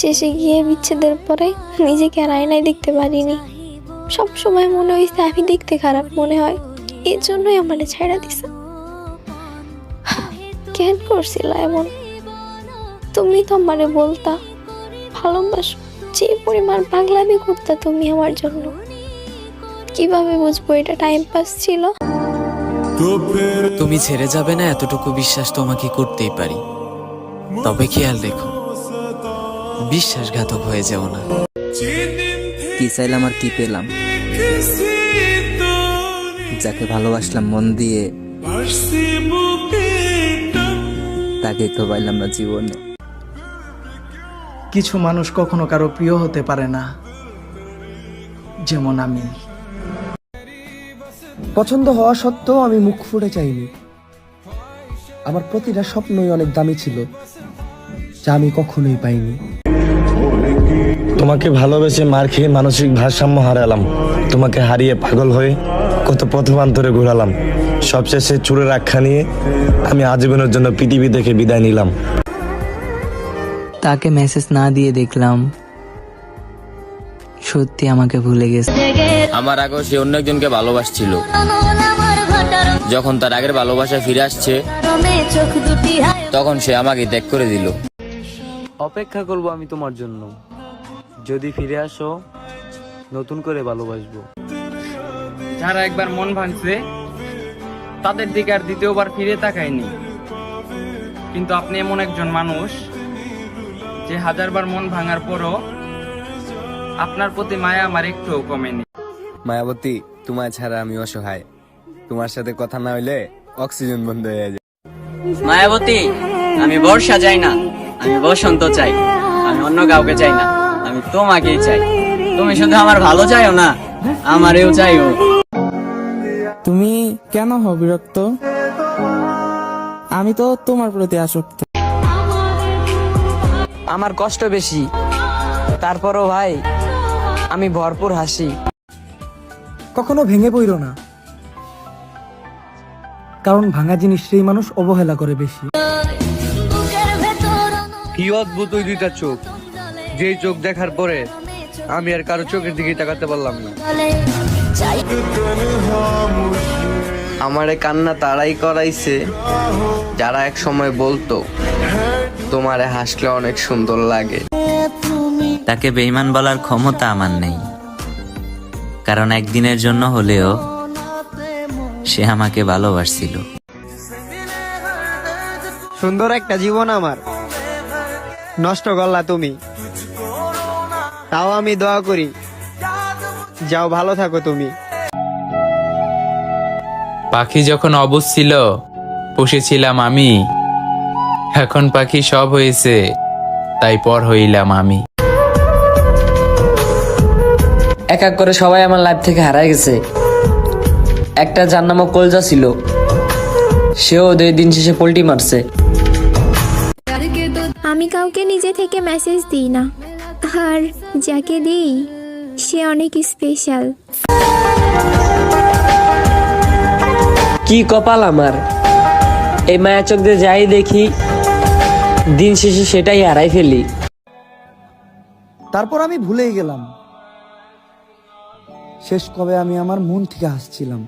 শেষে গিয়ে বিচ্ছেদের পরে নিজেকে আর আয়নায় দেখতে পারিনি। সব সময় মনে হয়েছে আমি দেখতে খারাপ মনে হয়। এর জন্যই আমার ছাইড়া দিছে। কেন করছিল এমন? তুমি তো আমারে বলতা, ভালোবাসো। যে পরিমাণ পাগলামি করতা তুমি আমার জন্য। কীভাবে বুঝব এটা টাইম পাস ছিল? তুমি ছেড়ে যাবে না এতটুকু বিশ্বাস তোমাকে করতেই পারি। তবে খেয়াল রেখো বিশ্বাসঘাতক হয়ে যাও না। কি চাইলাম আর কি পেলাম? যাকে ভালোবাসলাম মন দিয়ে তাকে তো পাইলাম না জীবনে। কিছু মানুষ কখনো কারও প্রিয় হতে পারে না যেমন আমি। পছন্দ হওয়া সত্ত্বেও আমি মুখ ফুটে চাইনি। আমার প্রতিটা স্বপ্নই অনেক দামি ছিল যা আমি কখনোই পাইনি। তোমাকে ভালোবেসে মার খেয়ে মানসিক ভারসাম্য হারালাম। তোমাকে হারিয়ে পাগল হয়ে কত পথবান্তরে ঘোরালাম। সবশেষে চুরের আখ্যা নিয়ে আমি আজীবনের জন্য পৃথিবী থেকে বিদায় নিলাম। তাকে মেসেজ না দিয়ে দেখলাম। সত্যি আমাকে ভুলে গেছে। আমার আগেও সে অন্য একজনকে ভালোবাসছিল। যখন তার আগের ভালোবাসা ফিরে আসছে তখন সে আমাকে ত্যাগ করে দিল। অপেক্ষা করব আমি তোমার জন্য। যদি ফিরে আসো নতুন করে ভালোবাসবো। যারা একবার মন ভাঙছে তাদের দিকে আর দ্বিতীয়বার ফিরে তাকায়নি। কিন্তু আপনি এমন একজন মানুষ যে হাজারবার মন ভাঙার পরও আপনার প্রতি মায়া আমার একটুও কমেনি। মায়াবতী তোমার ছাড়া আমি অসহায়। তোমার সাথে কথা না হইলে অক্সিজেন বন্ধ হয়ে যায়। মায়াবতী আমি বর্ষা চাই না আমি বসন্ত চাই আমি অন্য কাউকে চাই না। আমি তোমাকেই চাই। তুমি শুধু আমার ভালো চাইও না আমারেও চাইও। তুমি কেন হও বিরক্ত? আমি তো তোমার প্রতি আসক্ত। আমার কষ্ট বেশি তারপরও ভাই আমি ভরপুর হাসি। কখনো ভেঙে পড়ো না। কারণ ভাঙা জিনিস সেই মানুষ অবহেলা করে বেশি। কি অদ্ভুত ওই দুইটা চোখ। যেই চোখ দেখার পরে আমি আর কারও চোখের দিকে তাকাতে পারলাম না। আমারে কান্না তারাই করাইছে যারা এক সময় বলতো তোমারে হাসলে অনেক সুন্দর লাগে। তাকে বেইমান বলার ক্ষমতা আমার নেই। কারণ একদিনের জন্য হলেও সে আমাকে ভালোবাসছিল। সুন্দর একটা জীবন আমার। নষ্ট করলা তুমি। তাও আমি দোয়া করি। যাও ভালো থাকো তুমি। পাখি যখন অবুজ ছিল পুষেছিলাম আমি। এখন পাখি সব হয়েছে তাই পর হইলাম আমি। এক এক করে সবাই আমার লাইফ থেকে হারাই গেছে। একটা যার নামও কলজা ছিল। সেও দুই দিন শেষে পোল্টি মারছে। আমি কাউকে নিজে থেকে মেসেজ দিই না। আর যাকে দিই সে অনেক স্পেশাল কি কপাল আমার? এই মায়া চোখ দিয়ে যাই দেখি দিন শেষে সেটাই হারাই ফেলি। তারপর আমি ভুলেই গেলাম। শেষ কবে আমি আমার মন থেকে হাসছিলাম।